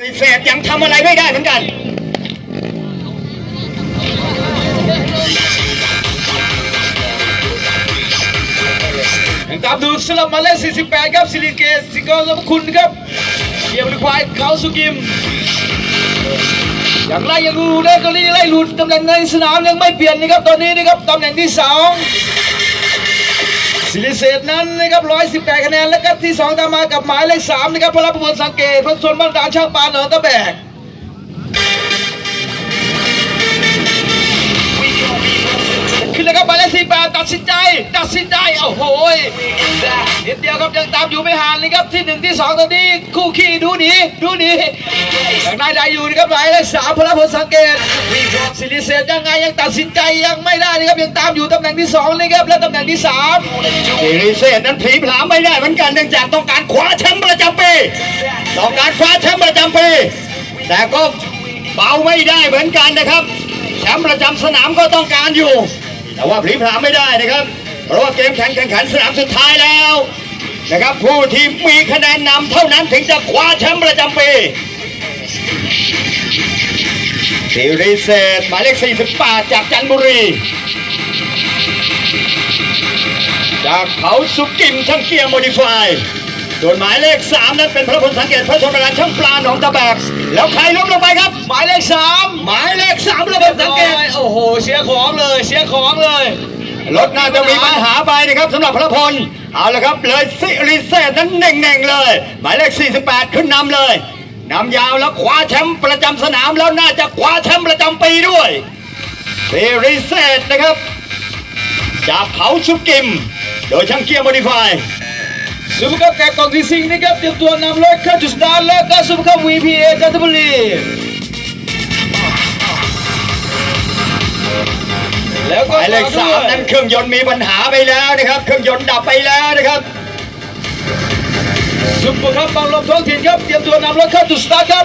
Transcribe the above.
รีเฟสยังทำอะไรไม่ได้เหมือนกันยังตามดูสลับมาเลข48 ครับ สิริเกตสิกรสมคุณครับเกี่ยวกับควายเขาสุกิม อย่างไรยังรู้ได้ก็รีไล่หลุดตำแหน่งในสนามยังไม่เปลี่ยนนะครับ ตอนนี้นะครับตำแหน่งที่สอง สิริเศษนั้นนะครับ118คะแนนแล้วก็ที่สองตามมากับหมายเลขสามนะครับพระประมวลสังเกตพระชนบ้านตาช่างปานเหนือตะแบกขึ้นเลยครับหมายเลขสี่แปดตัดสินใจตัด สินใจโอ้โหนิดเดียวครับยังตามอยู่ไม่ห่างเลยครับที่หนึ่งที่สองตอนนี้คู่ขี้ดูหนีดูหนีอย่างนายได้อยู่นะครับหมายเลขสามพระพลสังเกตสิริเศษยังไงยังตัดสินใจยังไม่ได้นะครับยังตามอยู่ตำแหน่งที่สองเลยครับและตำแหน่งที่สามสิริเศษนั้นผีผาไม่ได้เหมือนกันเนื่องจากต้องการคว้าแชมป์ประจำปีต้องการคว้าแชมป์ประจำปีแต่ก็เบาไม่ได้เหมือนกันนะครับแชมป์ประจำสนามก็ต้องการอยู่ แต่ว่าผีผลาไม่ได้นะครับ ราะว่าเกมแข่งแข่งขันสนามสุดท้ายแล้วนะครับผู้ที่มีคะแนนนำเท่านั้นถึงจะคว้าแชมป์ประจำปีสิริเศษหมายเลข 48 จากจันทบุรี จากเขาสุกิมช่างเกียร์โมดิฟายส่วนหมายเลข 3 นั้นเป็นพระพลสังเกตพระชนราช่างปลาหนองตะแบก แล้วใครล้มลงไปครับ หมายเลขสามหมายเลข3พระพลสังเกต โอ้โห เสียของเลย เสียของเลย รถน่าจะมีปัญหาไปนะครับสำหรับพระพล เอาละครับเลยสิริเศษนั้นเน่งๆเลย หมายเลข 48 ขึ้นนำเลยนำยาวแล้วคว้าแชมป์ประจำสนามแล้วน่าจะคว้าแชมป์ประจำปีด้วยสิริเศษนะครับ จากเขาสุกิม โดยช่างเกียร์โมดิฟายซุปเปอร์คัพแกกองที่สิงนะครับเตรียมตัวนำรถเข้าจุดสตาร์ทแล้วก็ซุปเปอร์คัพ VPA จันทบุรี แล้วก็มายเลขสามนั้นเครื่องยนต์มีปัญหาไปแล้วนะครับ เครื่องยนต์ดับไปแล้วนะครับซุปเปอร์คัพบางลมท้องถิ่นครับเตรียมตัวนำรถเข้าจุดสตาร์ทครับ